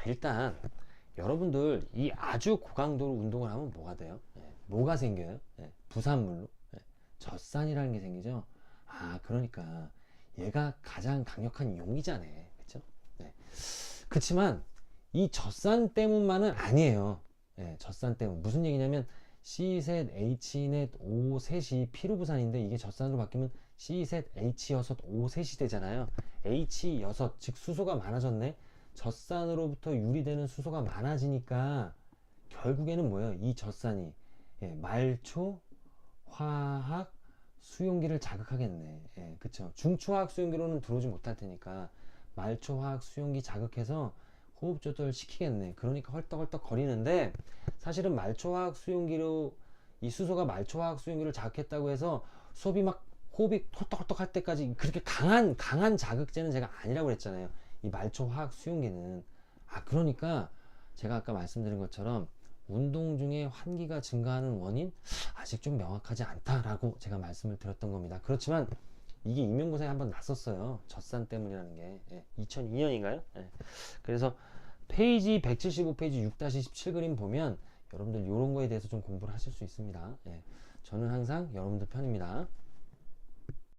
자 일단 여러분들 이 아주 고강도로 운동을 하면 뭐가 돼요? 예, 뭐가 생겨요? 예, 부산물로 예, 젖산이라는 게 생기죠. 아 그러니까 얘가 가장 강력한 용이자네, 그렇죠? 네. 그렇지만 이 젖산 때문만은 아니에요. 예, 젖산 때문 무슨 얘기냐면 C-셋, H-넷, O-셋이 피로부산인데 이게 젖산으로 바뀌면 C-셋, H-여섯, O-셋이 되잖아요. H-여섯 즉 수소가 많아졌네. 젖산으로부터 유리되는 수소가 많아지니까 결국에는 뭐예요? 이 젖산이 예, 말초, 화학, 수용기를 자극하겠네. 예, 그쵸. 중초화학 수용기로는 들어오지 못할 테니까 말초, 화학, 수용기 자극해서 호흡 조절 시키겠네. 그러니까 헐떡헐떡 거리는데 사실은 말초, 화학, 수용기로 이 수소가 말초, 화학, 수용기를 자극했다고 해서 수업이 막 호흡이 헐떡헐떡 할 때까지 그렇게 강한 강한 자극제는 제가 아니라고 그랬잖아요. 이 말초, 화학, 수용기는 아 그러니까 제가 아까 말씀드린 것처럼 운동 중에 환기가 증가하는 원인 아직 좀 명확하지 않다라고 제가 말씀을 드렸던 겁니다. 그렇지만 이게 임용고사에 한번 났었어요. 젖산 때문이라는 게 2002년인가요? 그래서 페이지 175페이지 6-17 그림 보면 여러분들 이런 거에 대해서 좀 공부를 하실 수 있습니다. 예. 저는 항상 여러분들 편입니다.